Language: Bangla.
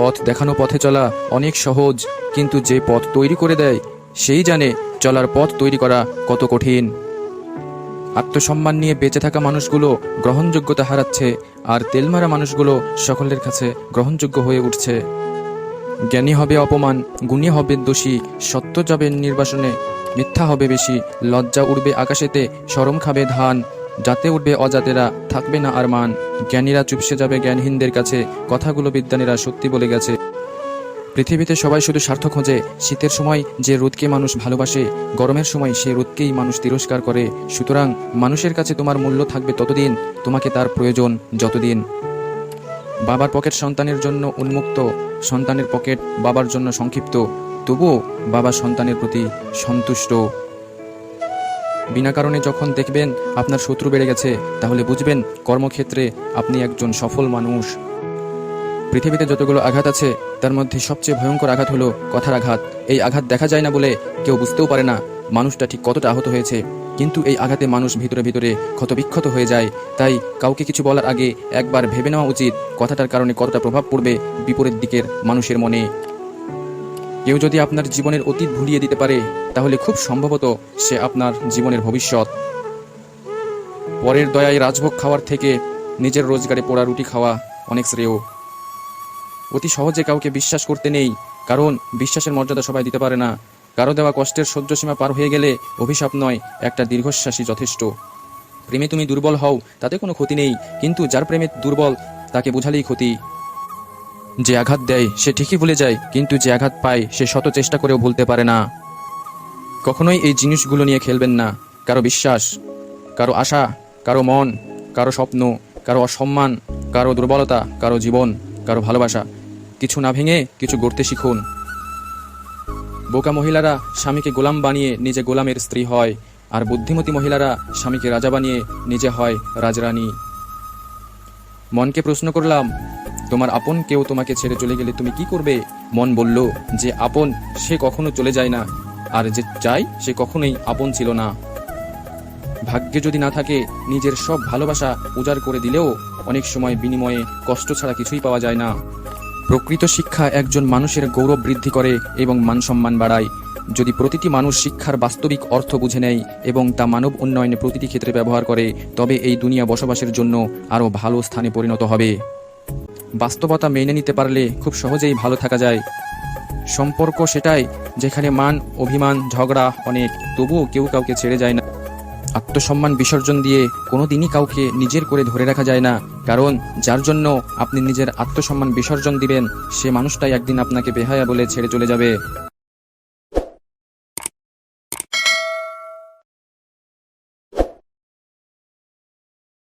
পথ দেখানো পথে চলা অনেক সহজ, কিন্তু যে পথ তৈরি করে দেয়, সেই জানে চলার পথ তৈরি করা কত কঠিন। আত্মসম্মান নিয়ে বেঁচে থাকা মানুষগুলো গ্রহণযোগ্যতা হারাচ্ছে, আর তেলমারা মানুষগুলো সকলের কাছে গ্রহণযোগ্য হয়ে উঠছে। জ্ঞানী হবে অপমান, গুণী হবে দোষী, সত্য যাবে নির্বাসনে, মিথ্যা হবে বেশি, লজ্জা উড়বে আকাশেতে সরম খাবে ধান যাতে উঠবে অজাতেরা, থাকবে না আর মান জ্ঞানীরা চুপসে যাবে জ্ঞানহীনদের কাছে, কথাগুলো বিজ্ঞানীরা সত্যি বলে গেছে। পৃথিবীতে সবাই শুধু স্বার্থ খোঁজে, শীতের সময় যে রোদকে মানুষ ভালোবাসে, গরমের সময় সেই রোদকেই মানুষ তিরস্কার করে। সুতরাং মানুষের কাছে তোমার মূল্য থাকবে ততদিন, তোমাকে তার প্রয়োজন যতদিন। বাবার পকেট সন্তানের জন্য উন্মুক্ত, সন্তানের পকেট বাবার জন্য সংক্ষিপ্ত। তবুও বাবা সন্তানের প্রতি সন্তুষ্ট। বিনা কারণে যখন দেখবেন আপনার শত্রু বেড়ে গেছে, তাহলে বুঝবেন কর্মক্ষেত্রে আপনি একজন সফল মানুষ। পৃথিবীতে যতগুলো আঘাত আছে, তার মধ্যে সবচেয়ে ভয়ঙ্কর আঘাত হলো কথার আঘাত। এই আঘাত দেখা যায় না বলে কেউ বুঝতেও পারে না মানুষটা ঠিক কতটা আহত হয়েছে। কিন্তু এই আঘাতে মানুষ ভিতরে ভিতরে ক্ষতবিক্ষত হয়ে যায়। তাই কাউকে কিছু বলার আগে একবার ভেবে নেওয়া উচিত কথাটার কারণে কতটা প্রভাব পড়বে বিপরীত দিকের মানুষের মনে। কেউ যদি আপনার জীবনের অতীত ভুলিয়ে দিতে পারে, তাহলে খুব সম্ভবত সে আপনার জীবনের ভবিষ্যৎ। পরের দয়ায় রাজভোগ খাওয়ার থেকে নিজের রোজগারে পোড়া রুটি খাওয়া অনেক শ্রেয়। অতি সহজে কাউকে বিশ্বাস করতে নেই, কারণ বিশ্বাসের মর্যাদা সবাই দিতে পারে না। কারও দেওয়া কষ্টের সহ্য সীমা পার হয়ে গেলে অভিশাপ নয়, একটা দীর্ঘশ্বাসই যথেষ্ট। প্রেমে তুমি দুর্বল হও, তাতে কোনো ক্ষতি নেই, কিন্তু যার প্রেমে দুর্বল, তাকে বোঝালেই ক্ষতি। যে আঘাত দেয় সে ঠিকই ভুলে যায়, কিন্তু যে আঘাত পায় সে শত চেষ্টা করেও ভুলতে পারে না। কখনোই এই জিনিসগুলো নিয়ে খেলবেন না। কারও বিশ্বাস, কারও আশা, কারও মন, কারও স্বপ্ন, কারও অসম্মান, কারও দুর্বলতা, কারও জীবন, কারও ভালোবাসা। কিছু না ভেঙে কিছু গড়তে শিখুন। বোকা মহিলারা স্বামীকে গোলাম বানিয়ে নিজে গোলামের স্ত্রী হয়, আর বুদ্ধিমতী মহিলারা স্বামীকে রাজা বানিয়ে নিজে হয় রাজরানী। মনকে প্রশ্ন করলাম তোমার আপন কেউ তোমাকে ছেড়ে চলে গেলে তুমি কি করবে? মন বলল যে আপন, সে কখনো চলে যায় না। আর যে চাই, সে কখনোই আপন ছিল না। ভাগ্যে যদি না থাকে, নিজের সব ভালোবাসা উজাড় করে দিলেও অনেক সময় বিনিময়ে কষ্ট ছাড়া কিছুই পাওয়া যায় না। প্রকৃত শিক্ষা একজন মানুষের গৌরব বৃদ্ধি করে এবং মান সম্মান বাড়ায়। যদি প্রতিটি মানুষ শিক্ষার বাস্তবিক অর্থ বুঝে নেয় এবং তা মানব উন্নয়নে প্রতিটি ক্ষেত্রে ব্যবহার করে, তবে এই দুনিয়া বসবাসের জন্য আরও ভালো স্থানে পরিণত হবে। বাস্তবতা মেনে নিতে পারলে খুব সহজেই ভালো থাকা যায়। সম্পর্ক সেটাই যেখানে মান, অভিমান, ঝগড়া অনেক, তবুও কেউ কাউকে ছেড়ে যায় না। আত্মসম্মান বিসর্জন দিয়ে কোনোদিনই কাউকে নিজের করে ধরে রাখা যায় না। কারণ যার জন্য আপনি নিজের আত্মসম্মান বিসর্জন দিবেন, সে মানুষটাই একদিন আপনাকে বেহায়া বলে ছেড়ে চলে যাবে।